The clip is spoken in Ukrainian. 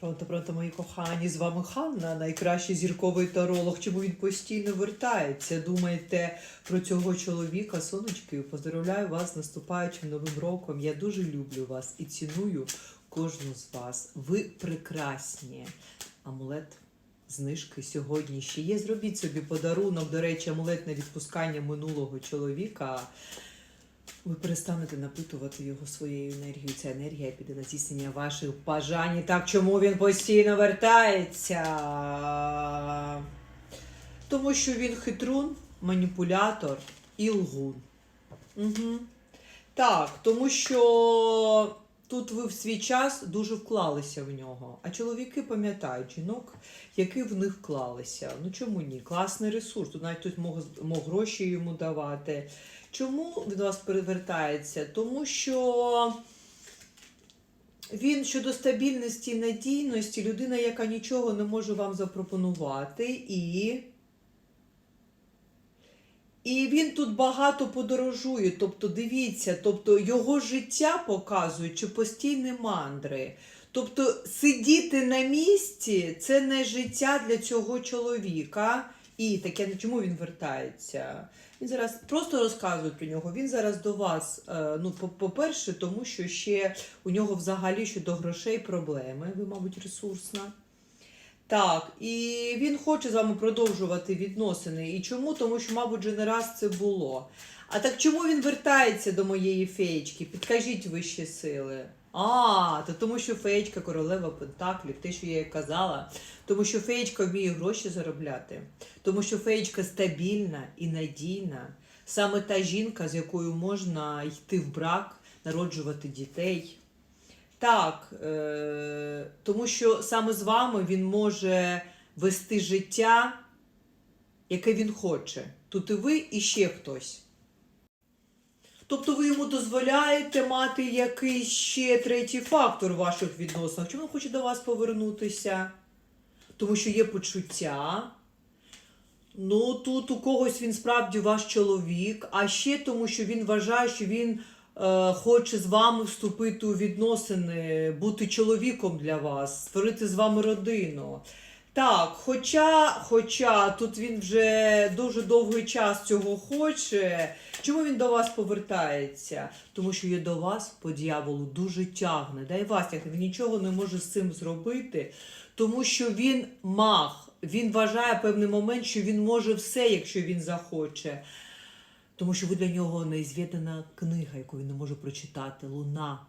Пронто, пронто, мої кохані, з вами Ханна, найкращий зірковий таролог. Чому він постійно вертається? Думаєте про цього чоловіка, сонечки? Поздоровляю вас з наступаючим новим роком. Я дуже люблю вас і ціную кожну з вас. Ви прекрасні. Амулет. Знижки сьогодні ще є. Зробіть собі подарунок. До речі, амулет на відпускання минулого чоловіка. Ви перестанете напитувати його своєю енергією. Ця енергія піде на здійснення ваших бажань. І Так чому він постійно вертається? Тому що він хитрун, маніпулятор і лгун. Угу. Так, тому що тут ви в свій час дуже вклалися в нього. А чоловіки пам'ятають жінок, які в них вклалися. Ну чому ні? Класний ресурс. Тут навіть хтось мог, мог гроші йому давати. Чому від вас перевертається? Тому що він щодо стабільності і надійності, людина, яка нічого не може вам запропонувати, і. І він тут багато подорожує. Тобто, дивіться, тобто його життя показують чи постійні мандри. Тобто сидіти на місці це не життя для цього чоловіка. І таке чому він вертається? Він зараз просто розказує про нього. Він зараз до вас. е, Ну, по-перше, тому що ще у нього взагалі щодо грошей проблеми. Ви, мабуть, ресурсна. Так, і він хоче з вами продовжувати відносини. І чому? Тому що, мабуть, вже не раз це було. А так чому він вертається до моєї феєчки? Підкажіть вищі сили. А, то тому що феєчка королева Пентаклів, те, що я їй казала, тому що феєчка вміє гроші заробляти, тому що феєчка стабільна і надійна. Саме та жінка, з якою можна йти в брак, народжувати дітей. Так, е- тому що саме з вами він може вести життя, яке він хоче. Тут і ви, і ще хтось. Тобто ви йому дозволяєте мати якийсь ще третій фактор в ваших відносинах. Чому він хоче до вас повернутися? Тому що є почуття. Ну, тут у когось він справді ваш чоловік, а ще тому, що він вважає, що він хоче з вами вступити у відносини, бути чоловіком для вас, створити з вами родину. Так, хоча, хоча тут він вже дуже довгий час цього хоче. Чому він до вас повертається? Тому що є до вас по дьяволу дуже тягне. Дай вас тягне. Він нічого не може з цим зробити, тому що він маг. Він вважає певний момент, що він може все, якщо він захоче. Тому що ви для нього неізвідана книга, яку він не може прочитати. Луна.